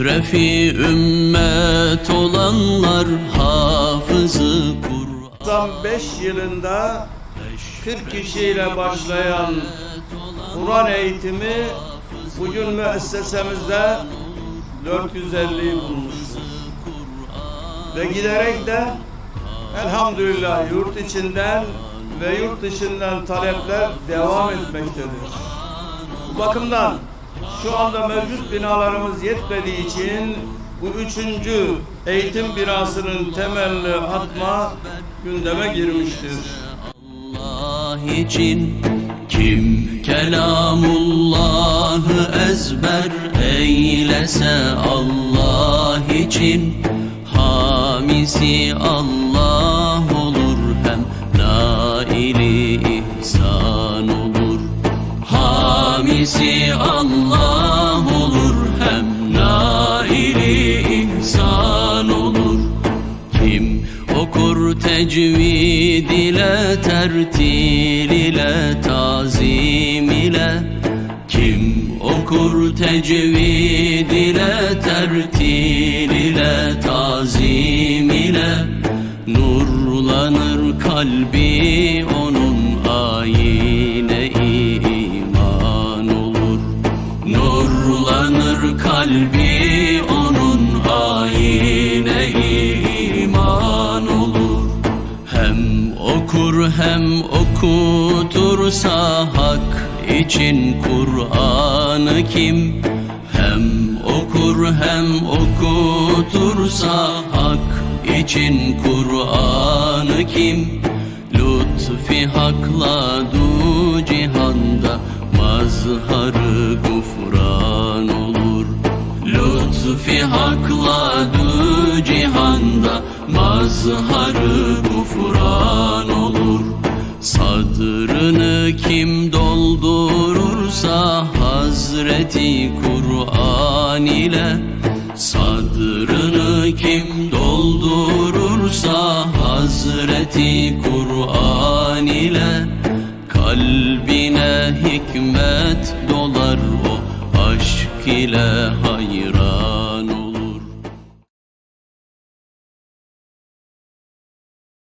Şerefi ümmet olanlar hafızı Kur'an 95 yılında 40 kişiyle başlayan Kur'an eğitimi bugün müessesemizde 450'yi bulmuştur. Ve giderek de elhamdülillah yurt içinden ve yurt dışından talepler devam etmektedir. Bu bakımdan şu anda mevcut binalarımız yetmediği için bu üçüncü eğitim binasının temelini atma gündeme girmiştir. Allah için kim kelamullahı ezber eylese Allah için hamisi Allah Allah olur hem naili ihsan olur. Kim okur tecvid ile tertil ile tazim ile? Kim okur tecvid ile tertil ile tazim ile? Nurlanır kalbi kalbi onun ayine iman olur. Hem okur hem okutursa hak için Kur'an'ı kim? Hem okur hem okutursa hak için Kur'an'ı kim? Lütfi hakla du cihanda mazharı gufran mazharı gufran olur. Sadrını kim doldurursa Hazreti Kur'an ile Sadrını kim doldurursa Hazreti Kur'an ile Kalbine hikmet dolar o aşk ile hayran